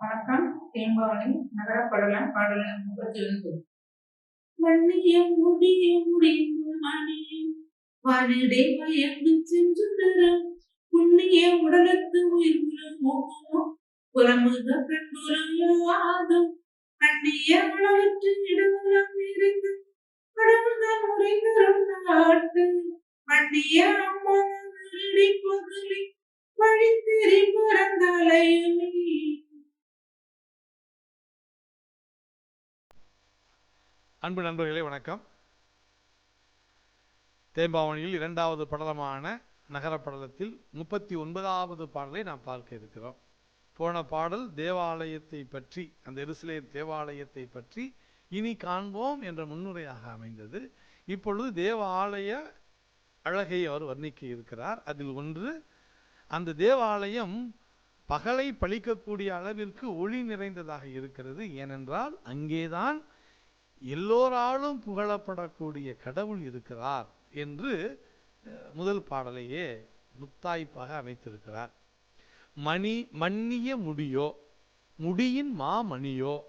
வணக்கம். தேம்பாவணி நகர படலம் பாடல் முகத்திலிருந்து மண்ணிய மன்னிய முடிய முடிந்த மணி. வானிடை பயந்து சென்றுடரும் புண்ணிய உடலத்து உயிர்களும் மோகமோ. புறமுக கண்புறம் யாதும் அந்நிய உலகற்று இடமுலம் நிறைந்து. முறை தரும் நாட்டு. மண்ணிய அம்மா நெருடி பகுலி வழித்தெறி அன்பு நண்பர்களே வணக்கம். தேம்பாவணியில் இரண்டாவது படலமான நகர படலத்தில் முப்பத்தி ஒன்பதாவது பாடலை நாம் பார்க்க இருக்கிறோம். போன பாடல் தேவாலயத்தை பற்றி அந்த எருசலேம் தேவாலயத்தை பற்றி இனி காண்போம் என்ற முன்னுரையாக அமைந்தது. இப்பொழுது தேவாலய அழகை அவர் வர்ணிக்க இருக்கிறார். அதில் ஒன்று அந்த தேவாலயம் பகலை பழிக்கக்கூடிய அளவிற்கு ஒளி நிறைந்ததாக இருக்கிறது. ஏனென்றால் அங்கேதான் எல்லோராலும் புகழப்படக்கூடிய கடவுள் இருக்கிறார் என்று முதல் பாடலையே முத்தாய்ப்பாக அமைத்திருக்கிறார். மணி மன்னிய முடியோ முடியின் மாமணியோ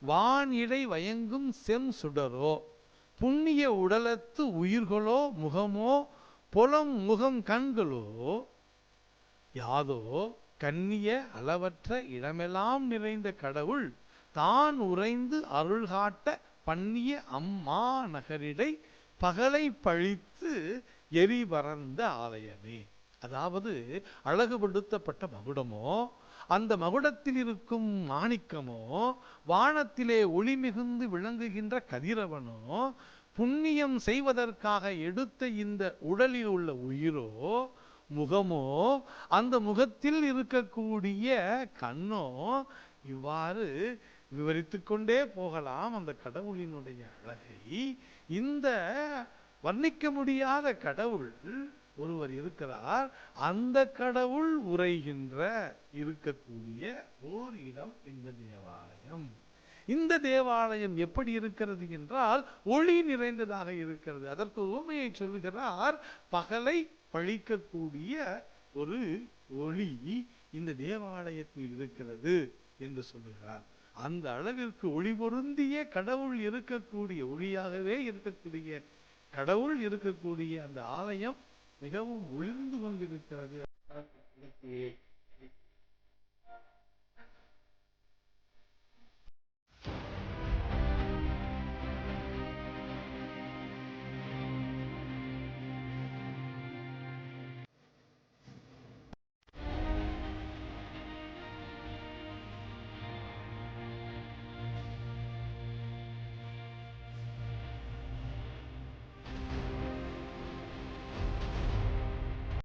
வானிடை வயங்கும் செம் சுடரோ புண்ணிய உடலத்து உயிர்களோ முகமோ புலம் முகம் கண்களோ யாதோ கண்ணிய அளவற்ற இடமெல்லாம் நிறைந்த கடவுள் தான் உறைந்து அருள்காட்ட பண்ணிய அம்மா நகரிடை பகலை பழித்து எரிபறந்த ஆலயமே. அதாவது அழகுபடுத்தப்பட்ட மகுடமோ அந்த மகுடத்தில் இருக்கும் மாணிக்கமோ வானத்திலே ஒளி மிகுந்து விளங்குகின்ற கதிரவனோ புண்ணியம் செய்வதற்காக எடுத்த இந்த உடலில் உள்ள உயிரோ முகமோ அந்த முகத்தில் இருக்கக்கூடிய கண்ணோ இவ்வாறு விவரித்து கொண்டே போகலாம் அந்த கடவுளினுடைய அழகை. இந்த வர்ணிக்க முடியாத கடவுள் ஒருவர் இருக்கிறார். அந்த கடவுள் உரைகின்ற இருக்கக்கூடிய ஓர் இடம் இந்த தேவாலயம். இந்த தேவாலயம் எப்படி இருக்கிறது என்றால் ஒளி நிறைந்ததாக இருக்கிறது. அதற்கு உண்மையை சொல்லுகிறார் பகலை பழிக்கக்கூடிய ஒரு ஒளி இந்த தேவாலயத்தில் இருக்கிறது என்று சொல்லுகிறார். அந்த அளவிற்கு ஒளி பொருந்திய கடவுள் இருக்கக்கூடிய ஒளியாகவே இருக்கக்கூடிய கடவுள் இருக்கக்கூடிய அந்த ஆலயம் மிகவும் ஒளிர்ந்து கொண்டிருக்கிறது.